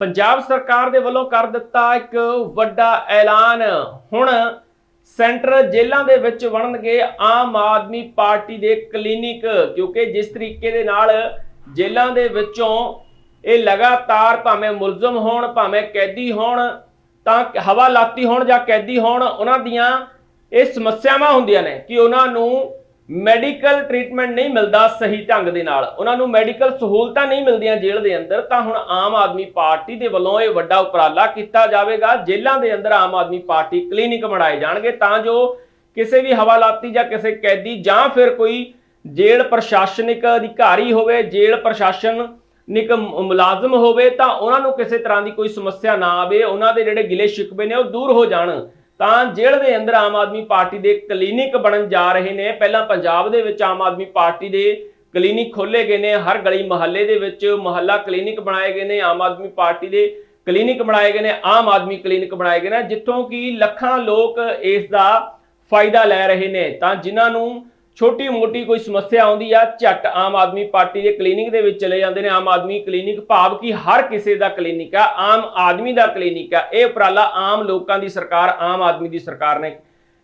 ਪੰਜਾਬ ਸਰਕਾਰ ਦੇ ਵੱਲੋਂ ਕਰ ਦਿੱਤਾ ਇੱਕ ਵੱਡਾ ਐਲਾਨ। ਹੁਣ ਸੈਂਟਰ ਜੇਲ੍ਹਾਂ ਦੇ ਵਿੱਚ ਬਣਨਗੇ ਆਮ ਆਦਮੀ ਪਾਰਟੀ ਦੇ ਕਲੀਨਿਕ, ਕਿਉਂਕਿ ਜਿਸ ਤਰੀਕੇ ਦੇ ਨਾਲ ਜੇਲ੍ਹਾਂ ਦੇ ਵਿੱਚੋਂ ਇਹ ਲਗਾਤਾਰ ਭਾਵੇਂ ਮੁਲਜ਼ਮ ਹੋਣ, ਭਾਵੇਂ ਕੈਦੀ ਹੋਣ, ਤਾਂ ਹਵਾਲਾਤੀ ਹੋਣ ਜਾਂ ਕੈਦੀ ਹੋਣ, ਉਹਨਾਂ ਦੀਆਂ ਇਹ ਸਮੱਸਿਆਵਾਂ ਹੁੰਦੀਆਂ ਨੇ ਕਿ ਉਹਨਾਂ ਨੂੰ ਮੈਡੀਕਲ ਟ੍ਰੀਟਮੈਂਟ ਨਹੀਂ ਮਿਲਦਾ ਸਹੀ ਢੰਗ ਦੇ ਨਾਲ। ਉਹਨਾਂ ਨੂੰ ਮੈਡੀਕਲ ਸਹੂਲਤਾਂ ਨਹੀਂ ਮਿਲਦੀਆਂ ਜੇਲ੍ਹ ਦੇ ਅੰਦਰ, ਤਾਂ ਹੁਣ ਆਮ ਆਦਮੀ ਪਾਰਟੀ ਦੇ ਵੱਲੋਂ ਇਹ ਵੱਡਾ ਉਪਰਾਲਾ ਕੀਤਾ ਜਾਵੇਗਾ। ਜੇਲ੍ਹਾਂ ਦੇ ਅੰਦਰ ਆਮ ਆਦਮੀ ਪਾਰਟੀ ਕਲੀਨਿਕ ਬਣਾਏ ਜਾਣਗੇ, ਤਾਂ ਜੋ ਕਿਸੇ ਵੀ ਹਵਾਲਾਤੀ ਜਾਂ ਕਿਸੇ ਕੈਦੀ ਜਾਂ ਫਿਰ ਕੋਈ ਜੇਲ੍ਹ ਪ੍ਰਸ਼ਾਸਨਿਕ ਅਧਿਕਾਰੀ ਹੋਵੇ, ਜੇਲ੍ਹ ਪ੍ਰਸ਼ਾਸਨਿਕ ਮ- ਮੁਲਾਜ਼ਮ ਹੋਵੇ, ਤਾਂ ਉਹਨਾਂ ਨੂੰ ਕਿਸੇ ਤਰ੍ਹਾਂ ਦੀ ਕੋਈ ਸਮੱਸਿਆ ਨਾ ਆਵੇ। ਉਹਨਾਂ ਦੇ ਜਿਹੜੇ ਗਿਲੇ ਸ਼ਿਕਵੇ ਨੇ ਉਹ ਦੂਰ ਹੋ ਜਾਣ। ਤਾਂ ਜੇਲ੍ਹ ਦੇ ਅੰਦਰ ਆਮ ਆਦਮੀ ਪਾਰਟੀ ਦੇ ਕਲੀਨਿਕ ਬਣਨ ਜਾ ਰਹੇ ਨੇ। ਪਹਿਲਾਂ ਪੰਜਾਬ ਦੇ ਵਿੱਚ ਆਮ ਆਦਮੀ ਪਾਰਟੀ ਦੇ ਕਲੀਨਿਕ ਖੋਲੇ ਗਏ ਨੇ। ਹਰ ਗਲੀ ਮੁਹੱਲੇ ਦੇ ਵਿੱਚ ਮੁਹੱਲਾ ਕਲੀਨਿਕ ਬਣਾਏ ਗਏ ਨੇ। ਆਮ ਆਦਮੀ ਪਾਰਟੀ ਦੇ ਕਲੀਨਿਕ ਬਣਾਏ ਗਏ ਨੇ। ਆਮ ਆਦਮੀ ਕਲੀਨਿਕ ਬਣਾਏ ਗਏ ਨੇ। ਜਿੱਥੋਂ ਕਿ ਲੱਖਾਂ ਲੋਕ ਇਸ ਦਾ ਫਾਇਦਾ ਲੈ ਰਹੇ ਨੇ। ਤਾਂ ਜਿਨ੍ਹਾਂ ਨੂੰ ਛੋਟੀ ਮੋਟੀ ਕੋਈ ਸਮੱਸਿਆ ਆਉਂਦੀ ਆ, ਝੱਟ ਆਮ ਆਦਮੀ ਪਾਰਟੀ ਦੇ ਕਲੀਨਿਕ ਦੇ ਵਿੱਚ ਚਲੇ ਜਾਂਦੇ ਨੇ। ਆਮ ਆਦਮੀ ਕਲੀਨਿਕ ਭਾਵ ਕਿ ਹਰ ਕਿਸੇ ਦਾ ਕਲੀਨਿਕ ਆ, ਆਮ ਆਦਮੀ ਦਾ ਕਲੀਨਿਕ ਆ। ਇਹ ਉਪਰਾਲਾ ਆਮ ਲੋਕਾਂ ਦੀ ਸਰਕਾਰ, ਆਮ ਆਦਮੀ ਦੀ ਸਰਕਾਰ ਨੇ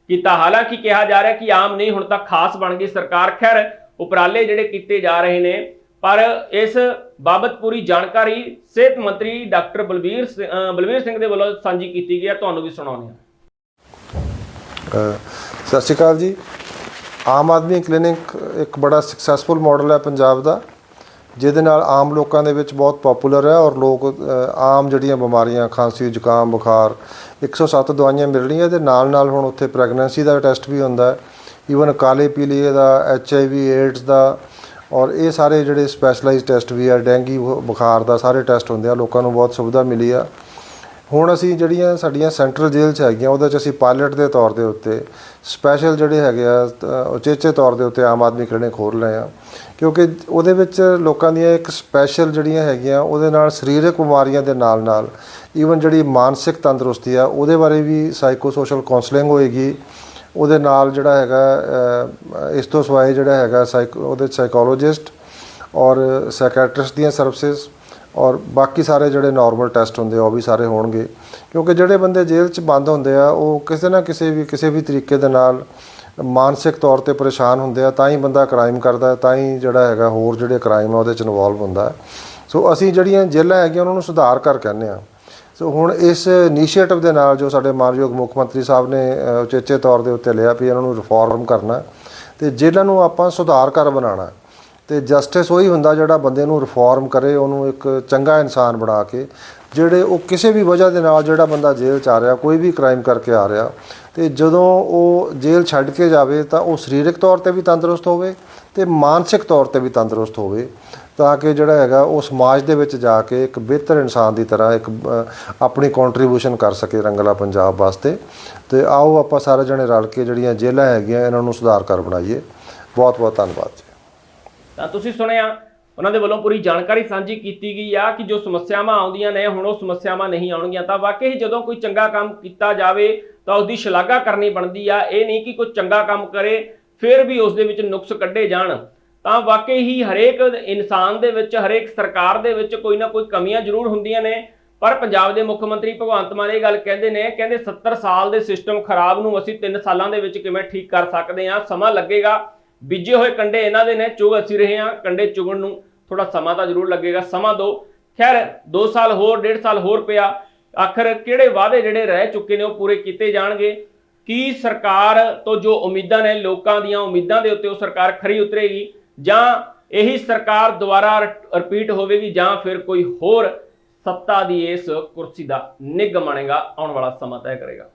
ਕੀਤਾ। ਹਾਲਾਂਕਿ ਕਿਹਾ ਜਾ ਰਿਹਾ ਕਿ ਆਮ ਨਹੀਂ, ਹੁਣ ਤਾਂ ਖਾਸ ਬਣ ਗਈ ਸਰਕਾਰ। ਖੈਰ, ਉਪਰਾਲੇ ਜਿਹੜੇ ਕੀਤੇ ਜਾ ਰਹੇ ਨੇ, ਪਰ ਇਸ ਬਾਬਤ ਪੂਰੀ ਜਾਣਕਾਰੀ ਸਿਹਤ ਮੰਤਰੀ ਡਾਕਟਰ ਬਲਬੀਰ ਬਲਬੀਰ ਸਿੰਘ ਦੇ ਵੱਲੋਂ ਸਾਂਝੀ ਕੀਤੀ ਗਈ ਹੈ ਤੁਹਾਨੂੰ ਵੀ ਸੁਣਾਉਂਦੇ ਹਾਂ। ਸਤਿ ਸ਼੍ਰੀ ਅਕਾਲ ਜੀ। ਆਮ ਆਦਮੀ ਕਲੀਨਿਕ ਇੱਕ ਬੜਾ ਸਕਸੈਸਫੁਲ ਮਾਡਲ ਹੈ ਪੰਜਾਬ ਦਾ, ਜਿਹਦੇ ਨਾਲ ਆਮ ਲੋਕਾਂ ਦੇ ਵਿੱਚ ਬਹੁਤ ਪਪੂਲਰ ਹੈ ਔਰ ਲੋਕ ਆਮ ਜਿਹੜੀਆਂ ਬਿਮਾਰੀਆਂ, ਖਾਂਸੀ, ਜ਼ੁਕਾਮ, ਬੁਖਾਰ 107 ਦਵਾਈਆਂ ਮਿਲ ਰਹੀਆਂ ਇਹਦੇ ਨਾਲ ਨਾਲ ਹੁਣ ਉੱਥੇ ਪ੍ਰੈਗਨੈਂਸੀ ਦਾ ਟੈਸਟ ਵੀ ਹੁੰਦਾ ਹੈ ਈਵਨ ਕਾਲੇ ਪੀਲੀਏ ਦਾ ਐਚ ਆਈ ਵੀ ਏਡਸ ਦਾ ਔਰ ਇਹ ਸਾਰੇ ਜਿਹੜੇ ਸਪੈਸ਼ਲਾਈਜ਼ਡ ਟੈਸਟ ਵੀ ਆ ਡੈਂਗੀ ਬੁ- ਬੁਖਾਰ ਦਾ ਸਾਰੇ ਟੈਸਟ ਹੁੰਦੇ ਆ, ਲੋਕਾਂ ਨੂੰ ਬਹੁਤ ਸੁਵਿਧਾ ਮਿਲੀ ਆ। ਹੁਣ ਅਸੀਂ ਜਿਹੜੀਆਂ ਸਾਡੀਆਂ ਸੈਂਟਰਲ ਜੇਲ੍ਹ 'ਚ ਹੈਗੀਆਂ, ਉਹਦੇ 'ਚ ਅਸੀਂ ਪਾਇਲਟ ਦੇ ਤੌਰ ਦੇ ਉੱਤੇ ਸਪੈਸ਼ਲ ਜਿਹੜੇ ਹੈਗੇ ਆ ਉਚੇਚੇ ਤੌਰ ਦੇ ਉੱਤੇ ਆਮ ਆਦਮੀ ਕਲੀਨਿਕ ਖੋਲ੍ਹ ਰਹੇ ਆ ਕਿਉਂਕਿ ਉਹਦੇ ਵਿੱਚ ਲੋਕਾਂ ਦੀਆਂ ਇੱਕ ਸਪੈਸ਼ਲ ਜਿਹੜੀਆਂ ਹੈਗੀਆਂ, ਉਹਦੇ ਨਾਲ ਸਰੀਰਕ ਬਿਮਾਰੀਆਂ ਦੇ ਨਾਲ ਨਾਲ ਈਵਨ ਜਿਹੜੀ ਮਾਨਸਿਕ ਤੰਦਰੁਸਤੀ ਆ, ਉਹਦੇ ਬਾਰੇ ਵੀ ਸਾਈਕੋ ਸੋਸ਼ਲ ਕਾਉਂਸਲਿੰਗ ਹੋਏਗੀ। ਉਹਦੇ ਨਾਲ ਜਿਹੜਾ ਹੈਗਾ ਇਸ ਤੋਂ ਸਿਵਾਏ ਜਿਹੜਾ ਹੈਗਾ ਸਾਈਕੋ ਉਹਦੇ ਸਾਈਕੋਲੋਜਿਸਟ ਔਰ ਸਾਈਕੈਟ੍ਰਿਸਟ ਦੀਆਂ ਸਰਵਿਸਿਜ਼ ਔਰ ਬਾਕੀ ਸਾਰੇ ਜਿਹੜੇ ਨਾਰਮਲ ਟੈਸਟ ਹੁੰਦੇ ਆ ਉਹ ਵੀ ਸਾਰੇ ਹੋਣਗੇ। ਕਿਉਂਕਿ ਜਿਹੜੇ ਬੰਦੇ ਜੇਲ੍ਹ 'ਚ ਬੰਦ ਹੁੰਦੇ ਆ ਉਹ ਕਿਸੇ ਨਾ ਕਿਸੇ ਵੀ ਕਿਸੇ ਵੀ ਤਰੀਕੇ ਦੇ ਨਾਲ ਮਾਨਸਿਕ ਤੌਰ ਤੇ ਪਰੇਸ਼ਾਨ ਹੁੰਦੇ ਆ ਤਾਂ ਹੀ ਬੰਦਾ ਕ੍ਰਾਈਮ ਕਰਦਾ ਹੈ, ਤਾਂ ਹੀ ਜਿਹੜਾ ਹੈਗਾ ਹੋਰ ਜਿਹੜੇ ਕ੍ਰਾਈਮ ਆ ਉਹਦੇ 'ਚ ਇਨਵੋਲਵ ਹੁੰਦਾ ਸੋ ਅਸੀਂ ਜਿਹੜੀਆਂ ਜੇਲ੍ਹਾਂ ਹੈਗੀਆਂ ਉਹਨਾਂ ਨੂੰ ਸੁਧਾਰ ਕਰ ਕਹਿੰਦੇ ਆ ਸੋ ਹੁਣ ਇਸ ਇਨੀਸ਼ੀਏਟਿਵ ਦੇ ਨਾਲ ਜੋ ਸਾਡੇ ਮਾਨਯੋਗ ਮੁੱਖ ਮੰਤਰੀ ਸਾਹਿਬ ਨੇ ਉਚੇਚੇ ਤੌਰ ਦੇ ਉੱਤੇ ਲਿਆ ਵੀ ਇਹਨਾਂ ਨੂੰ ਰਿਫਾਰਮ ਕਰਨਾ ਤੇ ਜੇਲ੍ਹਾਂ ਨੂੰ ਆਪਾਂ ਸੁਧਾਰ ਕਰ ਬਣਾਉਣਾ ਤੇ ਜਸਟਿਸ ਉਹੀ ਹੁੰਦਾ ਜਿਹੜਾ ਬੰਦੇ ਨੂੰ ਰਿਫਾਰਮ ਕਰੇ, ਉਹਨੂੰ ਇੱਕ ਚੰਗਾ ਇਨਸਾਨ ਬਣਾ ਕੇ, ਜਿਹੜੇ ਉਹ ਕਿਸੇ ਵੀ ਵਜ੍ਹਾ ਦੇ ਨਾਲ ਜਿਹੜਾ ਬੰਦਾ ਜੇਲ੍ਹ ਚ ਆ ਰਿਹਾ, ਕੋਈ ਵੀ ਕ੍ਰਾਈਮ ਕਰਕੇ ਆ ਰਿਹਾ, ਤੇ ਜਦੋਂ ਉਹ ਜੇਲ੍ਹ ਛੱਡ ਕੇ ਜਾਵੇ ਤਾਂ ਉਹ ਸਰੀਰਕ ਤੌਰ ਤੇ ਵੀ ਤੰਦਰੁਸਤ ਹੋਵੇ ਤੇ ਮਾਨਸਿਕ ਤੌਰ ਤੇ ਵੀ ਤੰਦਰੁਸਤ ਹੋਵੇ, ਤਾਂ ਕਿ ਜਿਹੜਾ ਹੈਗਾ ਉਹ ਸਮਾਜ ਦੇ ਵਿੱਚ ਜਾ ਕੇ ਇੱਕ ਬਿਹਤਰ ਇਨਸਾਨ ਦੀ ਤਰ੍ਹਾਂ ਇੱਕ ਆਪਣੀ ਕੰਟਰੀਬਿਊਸ਼ਨ ਕਰ ਸਕੇ ਰੰਗਲਾ ਪੰਜਾਬ ਵਾਸਤੇ। ਤੇ ਆਓ ਆਪਾਂ ਸਾਰੇ ਜਣੇ ਰਲ ਕੇ ਜਿਹੜੀਆਂ ਜੇਲ੍ਹਾਂ ਹੈਗੀਆਂ, ਇਹਨਾਂ ਨੂੰ ਸੁਧਾਰ ਕਰ ਬਣਾਈਏ। ਬਹੁਤ ਬਹੁਤ ਧੰਨਵਾਦ ਜੀ। ਤਾਂ ਤੁਸੀਂ ਸੁਣਿਆ, ਉਹਨਾਂ ਦੇ ਵੱਲੋਂ ਪੂਰੀ ਜਾਣਕਾਰੀ ਸਾਂਝੀ ਕੀਤੀ ਗਈ ਆ ਕਿ ਜੋ ਸਮੱਸਿਆਵਾਂ ਆਉਂਦੀਆਂ ਨੇ, ਹੁਣ ਉਹ ਸਮੱਸਿਆਵਾਂ ਨਹੀਂ ਆਉਣਗੀਆਂ। ਤਾਂ ਵਾਕਈ ਹੀ ਜਦੋਂ ਕੋਈ ਚੰਗਾ ਕੰਮ ਕੀਤਾ ਜਾਵੇ, ਤਾਂ ਉਸ ਦੀ ਸ਼ਲਾਘਾ ਕਰਨੀ ਬਣਦੀ ਆ। ਇਹ ਨਹੀਂ ਕਿ ਕੋਈ ਚੰਗਾ ਕੰਮ ਕਰੇ, ਫਿਰ ਵੀ ਉਸ ਦੇ ਵਿੱਚ ਨੁਕਸ ਕੱਢੇ ਜਾਣ। ਤਾਂ ਵਾਕਈ ਹੀ ਹਰੇਕ ਇਨਸਾਨ ਦੇ ਵਿੱਚ, ਹਰੇਕ ਸਰਕਾਰ ਦੇ ਵਿੱਚ ਕੋਈ ਨਾ ਕੋਈ ਕਮੀਆਂ ਜ਼ਰੂਰ ਹੁੰਦੀਆਂ ਨੇ। ਪਰ ਪੰਜਾਬ ਦੇ ਮੁੱਖ ਮੰਤਰੀ ਭਗਵੰਤ ਮਾਨ ਇਹ ਗੱਲ ਕਹਿੰਦੇ ਨੇ, ਕਹਿੰਦੇ 70 ਸਾਲ ਦੇ ਸਿਸਟਮ ਖਰਾਬ ਨੂੰ ਅਸੀਂ 3 ਸਾਲਾਂ ਦੇ ਵਿੱਚ ਕਿਵੇਂ ਠੀਕ ਕਰ ਸਕਦੇ ਹਾਂ, ਸਮਾਂ ਲੱਗੇਗਾ। ਬੀਜੇ ਹੋਏ ਕੰਡੇ ਇਹਨਾਂ ਦੇ ਨੇ, ਚੁਗ ਅਸੀਂ ਰਹੇ ਹਾਂ, ਕੰਡੇ ਚੁਗਣ ਨੂੰ ਥੋੜਾ ਸਮਾਂ ਤਾਂ ਜ਼ਰੂਰ ਲੱਗੇਗਾ, ਸਮਾਂ ਦੋ ਖੈਰ 2 ਸਾਲ ਹੋਰ 1.5 ਸਾਲ ਹੋਰ ਪਿਆ, ਆਖਰ ਕਿਹੜੇ ਵਾਅਦੇ ਜਿਹੜੇ ਰਹਿ ਚੁੱਕੇ ਨੇ ਉਹ ਪੂਰੇ ਕੀਤੇ ਜਾਣਗੇ? ਕੀ ਸਰਕਾਰ ਤੋਂ ਜੋ ਉਮੀਦਾਂ ਨੇ ਲੋਕਾਂ ਦੀਆਂ ਉਮੀਦਾਂ ਦੇ ਉੱਤੇ ਉਹ ਸਰਕਾਰ ਖਰੀ ਉਤਰੇਗੀ? ਜਾਂ ਇਹੀ ਸਰਕਾਰ ਦੁਬਾਰਾ ਰਿਪੀਟ ਹੋਵੇਗੀ ਜਾਂ ਫਿਰ ਕੋਈ ਹੋਰ ਸੱਤਾ ਦੀ ਇਸ ਕੁਰਸੀ ਦਾ ਨਿੱਘ ਬਣੇਗਾ, ਆਉਣ ਵਾਲਾ ਸਮਾਂ ਤੈਅ ਕਰੇਗਾ।